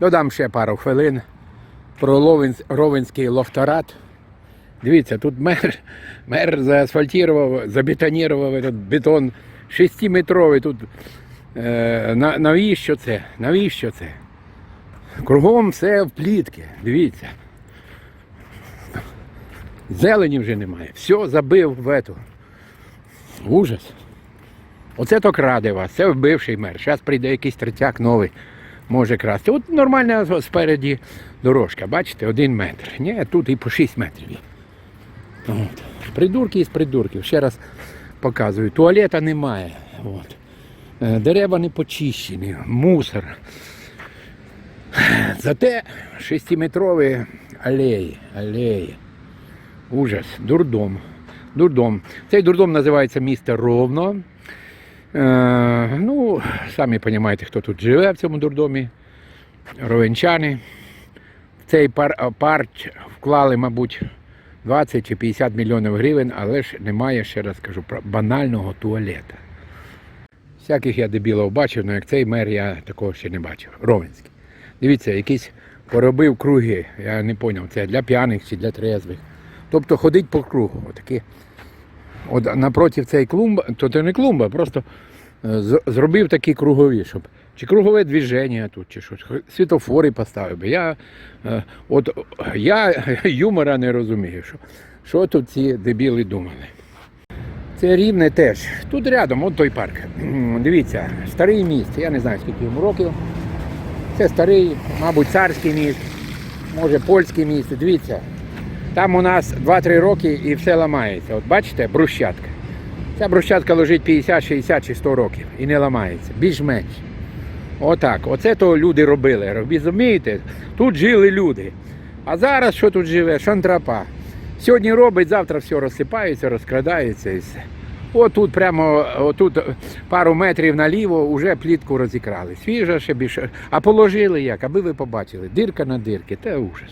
Додам ще пару хвилин про Ровенський лохторат. Дивіться, тут мер, мер заасфальтував, забетонував этот бетон 6-метровий. Тут е, на, навіщо це? Навіщо це? Кругом все в плітки. Дивіться. Зелені вже немає. Все забив в ету. Ужас. Оце то краде вас, це вбивший мер. Зараз прийде якийсь третяк новий, може красти. От нормальна спереді дорожка, бачите, один метр. Ні, тут і по 6 метрів. От. Придурки із придурків. Ще раз показую. Туалета немає. От. Е, Дерева не почищені, мусор. Зате 6-метрові алеї, алеї. Ужас, дурдом. Дурдом. Цей дурдом називається місто Ровно. Е, самі розумієте, хто тут живе в цьому дурдомі. Ровенчани. В цей пар, парк вклали, мабуть, 20 чи 50 мільйонів гривень, але ж немає, ще раз кажу, банального туалета. Всяких я дебілов бачив, але як цей мер я такого ще не бачив. Ровенський. Дивіться, якийсь поробив круги. Я не зрозумів, це для п'яних чи для трезвих. Тобто ходить по кругу. Отакі. От напроти цієї клумби, то це не клумба, просто е, зробив такі кругові, щоб чи кругове движення тут, чи щось, світофори поставив би. Я, е, от, е, я юмора не розумію, що, що тут ці дебіли думали. Це рівне теж. Тут рядом, от той парк. Дивіться, старий міст, я не знаю скільки йому років. Це старий, мабуть, царський міст, може польський міст. Дивіться, там у нас 2-3 роки і все ламається. От бачите, брусчатка. Ця брусчатка лежить 50, 60 чи 100 років і не ламається. Більш-менш. Отак. Оце то люди робили. Розумієте? Тут жили люди. А зараз що тут живе? Шантрапа. Сьогодні робить, завтра все розсипається, розкрадається і все. Отут прямо отут пару метрів наліво вже плітку розікрали. Свіжа ще більше. А положили як, аби ви побачили. Дирка на дирки, це ужас.